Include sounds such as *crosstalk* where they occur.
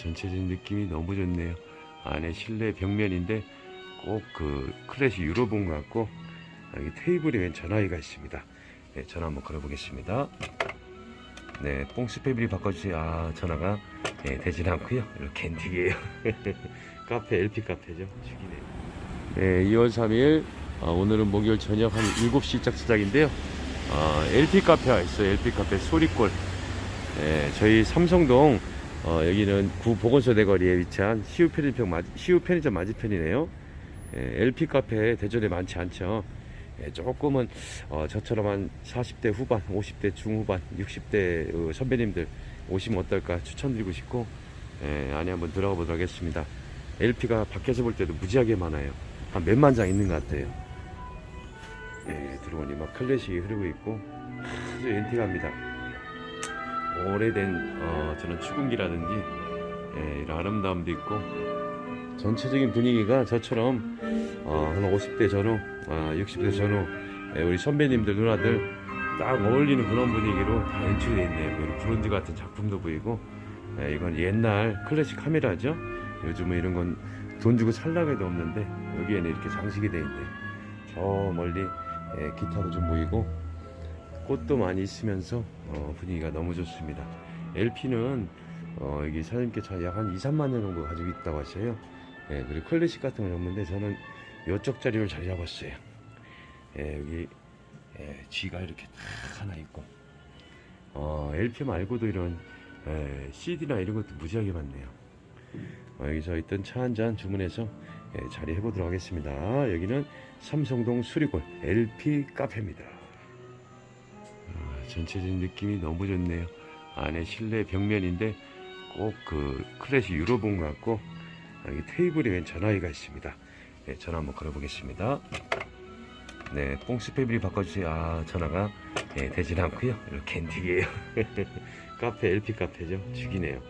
전체적인 느낌이 너무 좋네요. 안에 실내 벽면인데 꼭 그 클래식 유로본 같고 여기 테이블에 웬 전화기가 있습니다. 네, 전화 한번 걸어보겠습니다. 네, 뽕스페비리 바꿔주세요. 아, 전화가 네, 되진 않고요. 이렇게 앤틱이에요. *laughs* 카페, LP 카페죠. 죽이네요. 네, 2월 3일 아, 오늘은 목요일 저녁 한 7시 시작 시작인데요. 아, LP 카페가 있어요. LP 카페 소리골. 네, 저희 삼성동 어, 여기는 구 보건소 대 거리에 위치한 시우 편의점 맞 시우 편의점 맞은편이네요. 예, LP 카페 대전에 많지 않죠. 예, 조금은 어, 저처럼 한 40대 후반, 50대 중후반, 60대 어, 선배님들 오시면 어떨까 추천드리고 싶고 예, 안에 한번 들어가 보도록 하겠습니다. LP가 밖에서 볼 때도 무지하게 많아요. 한 몇만 장 있는 것 같아요. 예, 들어오니 막 클래식이 흐르고 있고 아주 엔틱합니다. 오래된 어, 저런 축음기라든지 예, 이런 아름다움도 있고 전체적인 분위기가 저처럼 어, 한 50대 전후, 아, 60대 전후 예, 우리 선배님들 누나들 딱 어울리는 그런 분위기로 다 연출이 되어 있네요. 브론즈 같은 작품도 보이고 예, 이건 옛날 클래식 카메라죠. 요즘은 이런 건 돈 주고 살라고 해도 없는데 여기에는 이렇게 장식이 되어 있네요. 저 멀리 예, 기타도 좀 보이고 꽃도 많이 있으면서 어, 분위기가 너무 좋습니다. LP는 어, 여기 사장님께 약한 2, 3만 년 정도 가지고 있다고 하셔요. 예, 그리고 클래식 같은 건 없는데 저는 이쪽 자리를 잘 잡았어요. 예, 여기 예, G가 이렇게 딱 하나 있고 어, LP 말고도 이런 예, CD나 이런 것도 무지하게 많네요. 어, 여기서 있던 차 한 잔 주문해서 예, 자리 해보도록 하겠습니다. 여기는 삼성동 수리골 LP 카페입니다. 아, 전체적인 느낌이 너무 좋네요. 안에 실내 벽면인데 꼭 그 클래식 유로본 같고 여기 테이블에 웬 전화기가 있습니다. 네, 전화 한번 걸어보겠습니다. 네, 뽕스페비리 바꿔주세요. 아, 전화가 네, 되진 않고요. 이렇게 앤틱이에요. *laughs* 카페, LP 카페죠. 죽이네요.